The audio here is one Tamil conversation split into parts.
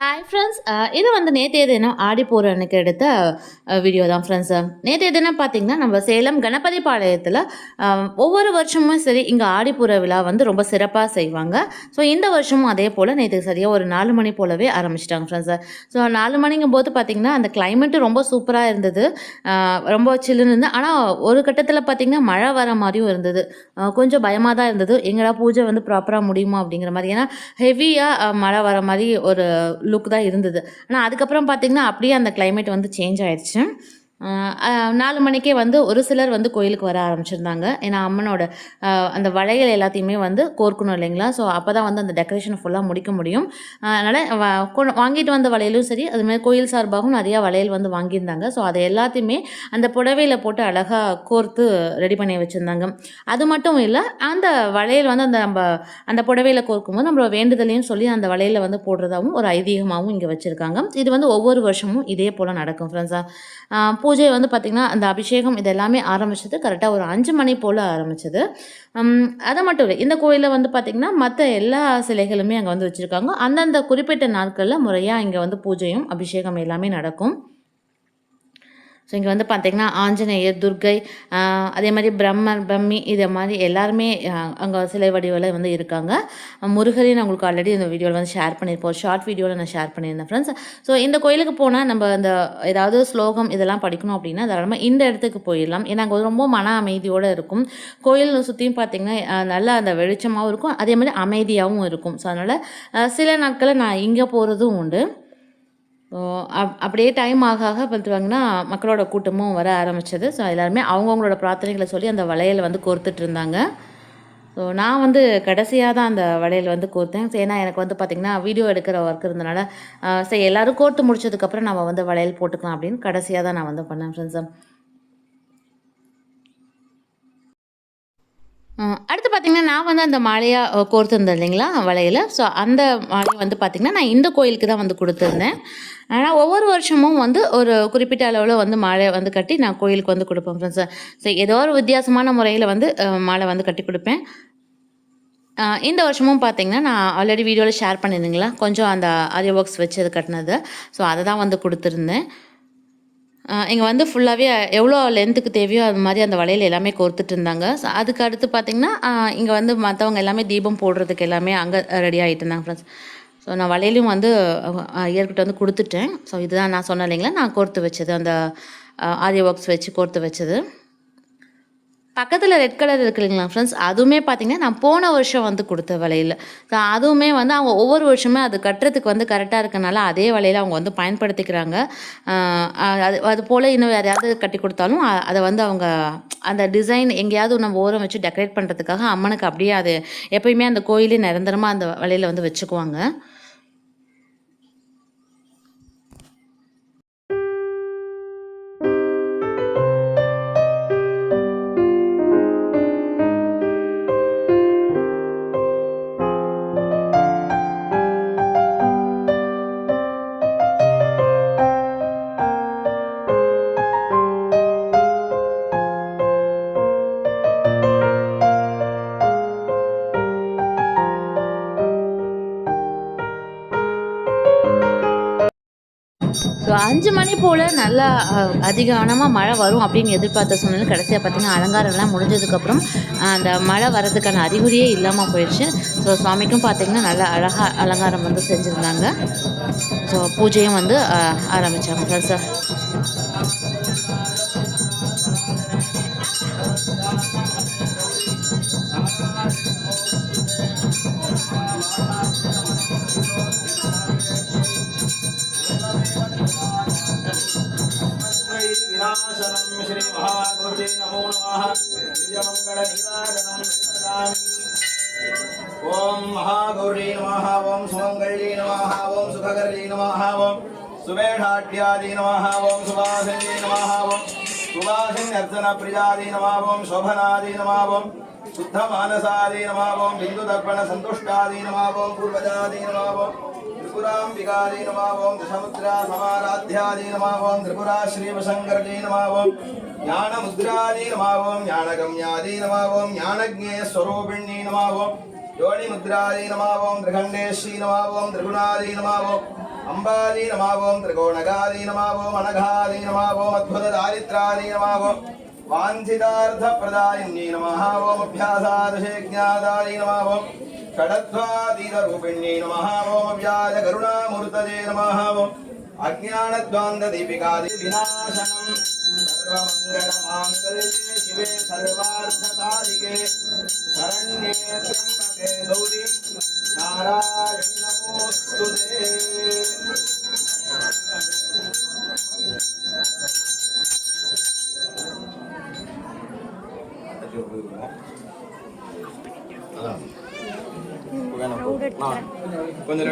ஹாய் ஃப்ரெண்ட்ஸ் இது வந்து நேற்றைய தினம் ஆடி போகிற அன்னைக்கு எடுத்த வீடியோ தான் ஃப்ரெண்ட்ஸ் நேற்றைய தினம் பார்த்திங்கன்னா நம்ம சேலம் கணபதி பாளையத்தில் ஒவ்வொரு வருஷமும் சரி இங்கே ஆடிப்புற விழா வந்து ரொம்ப சிறப்பாக செய்வாங்க. ஸோ இந்த வருஷமும் அதே போல் நேற்று சரியாக ஒரு நாலு மணி போலவே ஆரம்பிச்சிட்டாங்க ஃப்ரெண்ட்ஸ் ஸோ நாலு மணிங்கும் போது பார்த்திங்கன்னா அந்த கிளைமேட்டு ரொம்ப சூப்பராக இருந்தது. ரொம்ப சில்லுன்னு இருந்தது ஆனால் ஒரு கட்டத்தில் பார்த்தீங்கன்னா மழை வர மாதிரியும் இருந்தது. கொஞ்சம் பயமாக தான் இருந்தது. எங்கடா பூஜை வந்து ப்ராப்பராக முடியுமா அப்படிங்கிற மாதிரி. ஏன்னா ஹெவியாக மழை வர மாதிரி ஒரு லுக் தான் இருந்தது. ஆனால் அதுக்கப்புறம் பார்த்தீங்கன்னா அப்படியே அந்த கிளைமேட் வந்து சேஞ்ச் ஆயிடுச்சு நாலு மணிக்கே வந்து ஒரு சிலர் வந்து கோயிலுக்கு வர ஆரம்பிச்சிருந்தாங்க. ஏன்னா அம்மனோட அந்த வளையல் எல்லாத்தையுமே வந்து கோர்க்கணும் இல்லைங்களா? ஸோ அப்போ தான் வந்து அந்த டெக்கரேஷன் ஃபுல்லாக முடிக்க முடியும். அதனால் வாங்கிட்டு வந்த வளையலும் சரி அதுமாதிரி கோயில் சார்பாகவும் நிறையா வளையல் வந்து வாங்கியிருந்தாங்க. ஸோ அதை எல்லாத்தையுமே அந்த புடவையில் போட்டு அழகாக கோர்த்து ரெடி பண்ணி வச்சுருந்தாங்க. அது மட்டும் இல்லை அந்த வளையல் வந்து அந்த நம்ம அந்த புடவையில் கோர்க்கும்போது நம்மளோட வேண்டுதலையும் சொல்லி அந்த வளையலில் வந்து போடுறதாகவும் ஒரு ஐதீகமாகவும் இங்கே வச்சுருக்காங்க. இது வந்து ஒவ்வொரு வருஷமும் இதே போல் நடக்கும் ஃப்ரெண்ட்ஸாக பூஜை வந்து பார்த்திங்கன்னா அந்த அபிஷேகம் இது எல்லாமே ஆரம்பிச்சது கரெக்டாக ஒரு அஞ்சு மணி போல் ஆரம்பிச்சது. அது மட்டும் இல்லை இந்த கோயிலில் வந்து பார்த்திங்கன்னா மற்ற எல்லா சிலைகளுமே அங்கே வந்து வச்சுருக்காங்க. அந்தந்த குறிப்பிட்ட நாட்களில் முறையாக இங்கே வந்து பூஜையும் அபிஷேகம் எல்லாமே நடக்கும். ஸோ இங்கே வந்து பார்த்திங்கன்னா ஆஞ்சநேயர் துர்க்கை அதே மாதிரி பிரம்மர் பிரம்மி இதை மாதிரி எல்லாருமே அங்கே சிலை வடிவில் வந்து இருக்காங்க. முருகரையும் நான் உங்களுக்கு ஆல்ரெடி இந்த வீடியோவில் வந்து ஷேர் பண்ணியிருப்போம். ஷார்ட் வீடியோவில் நான் ஷேர் பண்ணியிருந்தேன் ஃப்ரெண்ட்ஸ் ஸோ இந்த கோயிலுக்கு போனால் நம்ம இந்த ஏதாவது ஸ்லோகம் இதெல்லாம் படிக்கணும் அப்படின்னா தாராளமாக இந்த இடத்துக்கு போயிடலாம். ஏன்னா அங்கே ரொம்ப மன அமைதியோடு இருக்கும். கோயில் சுற்றியும் பார்த்தீங்கன்னா நல்லா அந்த வெளிச்சமாகவும் இருக்கும். அதே மாதிரி அமைதியாகவும் இருக்கும். ஸோ அதனால் சில நாட்களில் நான் இங்கே போகிறதும் உண்டு. அப்படியே டைம் ஆக ஆக பார்த்துவாங்கன்னா மக்களோட கூட்டமும் வர ஆரம்பித்தது ஸோ எல்லாருமே அவங்கவுங்களோட பிரார்த்தனைகளை சொல்லி அந்த வளையலை வந்து கோர்த்துட்டு இருந்தாங்க. ஸோ நான் வந்து கடைசியாக தான் அந்த வளையல் வந்து கோர்த்தேன். சரி, ஏன்னா எனக்கு வந்து பார்த்திங்கன்னா வீடியோ எடுக்கிற ஒர்க் இருந்தனால சரி எல்லோரும் கோர்த்து முடிச்சதுக்கப்புறம் நம்ம வந்து வளையல் போட்டுக்கலாம் அப்படின்னு கடைசியாக தான் நான் வந்து பண்ணேன் ஃப்ரெண்ட்ஸ் அடுத்து பார்த்திங்கன்னா நான் வந்து அந்த மாலையாக கோர்த்துருந்தேன் இல்லைங்களா வளையல். ஸோ அந்த மாலையை வந்து பார்த்திங்கன்னா நான் இந்த கோயிலுக்கு தான் வந்து கொடுத்துருந்தேன். ஆனால் ஒவ்வொரு வருஷமும் வந்து ஒரு குறிப்பிட்ட அளவில் வந்து மாலை வந்து கட்டி நான் கோயிலுக்கு வந்து கொடுப்பேன் ஃப்ரெண்ட்ஸ் ஸோ ஏதோ ஒரு வித்தியாசமான முறையில் வந்து மாலை வந்து கட்டி கொடுப்பேன். இந்த வருஷமும் பார்த்தீங்கன்னா நான் ஆல்ரெடி வீடியோவில் ஷேர் பண்ணியிருந்தீங்களா கொஞ்சம் அந்த ஆரிய ஒர்க்ஸ் வச்சு அது கட்டினது. ஸோ அதை தான் வந்து கொடுத்துருந்தேன். இங்கே வந்து ஃபுல்லாகவே எவ்வளோ லென்த்துக்கு தேவையோ அது மாதிரி அந்த வலையில் எல்லாமே கோர்த்துட்டு இருந்தாங்க. ஸோ அதுக்கு அடுத்து பார்த்திங்கன்னா இங்கே வந்து மற்றவங்க எல்லாமே தீபம் போடுறதுக்கு எல்லாமே அங்கே ரெடி ஆகிட்டு இருந்தாங்க ஃப்ரெண்ட்ஸ் ஸோ நான் வளையலையும் வந்து ஐயர்கிட்ட வந்து கொடுத்துட்டேன். ஸோ இதுதான் நான் சொன்னேன் இல்லைங்களா? நான் கோர்த்து வச்சது. அந்த ஆரிய ஒர்க்ஸ் வச்சு கோர்த்து வச்சது. பக்கத்தில் ரெட் கலர் இருக்கு இல்லைங்களா ஃப்ரெண்ட்ஸ் அதுவுமே பார்த்தீங்கன்னா நான் போன வருஷம் வந்து கொடுத்த வலையில் ஸோ அதுவுமே வந்து அவங்க ஒவ்வொரு வருஷமே அது கட்டுறதுக்கு வந்து கரெக்டாக இருக்கனால அதே வலையில் அவங்க வந்து பயன்படுத்திக்கிறாங்க. அது அது போல் இன்னும் வேறு யாராவது கட்டி கொடுத்தாலும் அதை வந்து அவங்க அந்த டிசைன் எங்கேயாவது நம்ம ஓரம் வச்சு டெக்கரேட் பண்ணுறதுக்காக அம்மனுக்கு அப்படியே அது எப்பயுமே அந்த கோயிலே நிரந்தரமாக அந்த வலையில் வந்து வச்சுக்குவாங்க. ஸோ அஞ்சு மணி போல் நல்லா அதிகமாக மழை வரும் அப்படின்னு எதிர்பார்த்த சூழ்நிலை. கடைசியாக பார்த்தீங்கன்னா அலங்காரம்லாம் முடிஞ்சதுக்கப்புறம் அந்த மழை வர்றதுக்கான அறிகுறியே இல்லாமல் போயிடுச்சு. ஸோ சுவாமிக்கும் பார்த்திங்கன்னா நல்லா அழகாக அலங்காரம் வந்து செஞ்சுருந்தாங்க. ஸோ பூஜையும் வந்து ஆரம்பித்தாங்க சார் சார் సింహాసనం శ్రీ మహాగోదే నమో నమ దివ్యమంగళనీరాజనం ఓం మహాగౌరీ నమ ఓం సుమంగళీ నమ ఓం సుఖగర్లీ నమ ఓం సువేఢాఢ్యాదీ నమ ఓం సుభాసినీ నమ ఓం సుభాసిని అర్జన ప్రియాదీ నమ त्रिपुराम्बिकादि नमः ॐ दशमुद्रा समाराध्यादि नमः ॐ त्रिपुरा श्रीवशङ्करजी नमः ॐ ज्ञानमुद्रादि नमः ॐ ज्ञानगम्यादि नमः ॐ ज्ञानज्ञेयस्वरूपिण्यै नमः ॐ योनिमुद्रादि नमावों त्रिखण्डेश्री नमावों त्रिगुणादि नमावों अम्बादि नमावों त्रिकोणगादि नमावों अनघादि नमावों अद्भुतदारिद्रादि नमावों वाञ्छितार्थप्रदायिन्यै नमः ओमभ्यासादशेज्ञादाय नमः ओम् షడద్వాదీతరూపిణ్యే నమ ఓం వ్యాజ కరుణామూర్తజే నమ ఓం అజ్ఞానద్వాందీపికాదివినాశనం సర్వమంగళమాంగళ్యే శివే సర్వార్థసాధికే శరణ్యే త్రంబకే గౌరి నారాయణ கொஞ்சம்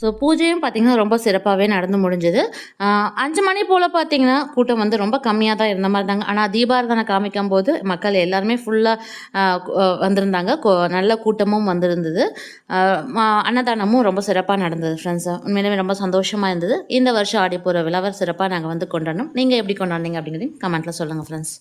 ஸோ பூஜையும் பார்த்திங்கன்னா ரொம்ப சிறப்பாகவே நடந்து முடிஞ்சது. அஞ்சு மணி போல் பார்த்தீங்கன்னா கூட்டம் வந்து ரொம்ப கம்மியாக தான் இருந்த மாதிரி இருந்தாங்க. ஆனால் தீபாரதனை காமிக்கும் போது மக்கள் எல்லாருமே ஃபுல்லாக வந்திருந்தாங்க. நல்ல கூட்டமும் வந்திருந்தது. அன்னதானமும் ரொம்ப சிறப்பாக நடந்தது ஃப்ரெண்ட்ஸ் உண்மையிலுமே ரொம்ப சந்தோஷமாக இருந்தது. இந்த வருஷம் ஆடிப்பூர விழாவை சிறப்பாக நாங்கள் வந்து கொண்டாடணும். நீங்கள் எப்படி கொண்டாடினீங்க அப்படிங்கிறதையும் கமெண்ட்டில் சொல்லுங்கள் ஃப்ரெண்ட்ஸ்